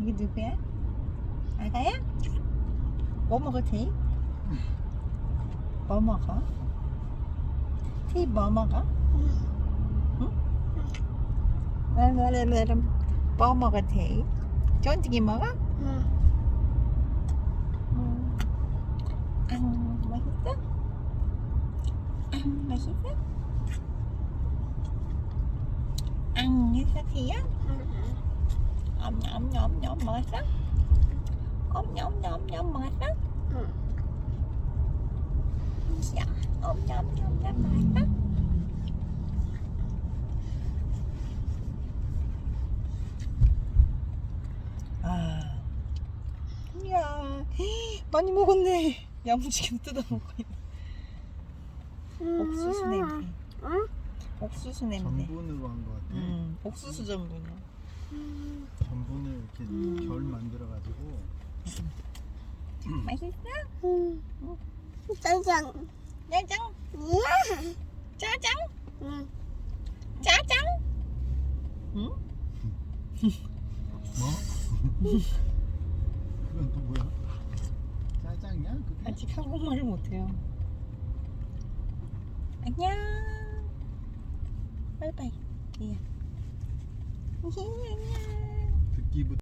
이게 누구야? 아가야? 뭐 먹어 테이? 뭐 먹어? 테이 뭐 먹어? 라라라라 뭐 먹어 테이? 쫀득이 먹어? 음. 앙 맛있어? 앙 맛있어? 앙 했어 테이야? 엄냠엄냠 먹었어? 엄냠엄냠 먹었어? 야 엄냠엄냠 먹었어? 아, 이야, 많이 먹었네. 야무지게 뜯어먹고 있네. 옥수수 냄새. 응? 옥수수 냄새. 전분으로 한 것 같아. 음, 옥수수 전분이야. 이렇게 음. 결 만들어가지고 맛있어? 응. 짜장. 짜장, 야. 짜장, 응. 짜장. 응? 뭐? 그건 또 뭐야? 짜장이야? 그게? 아직 한국말을 못해요. 안녕. 바이바이. 예. 안녕. 듣기부터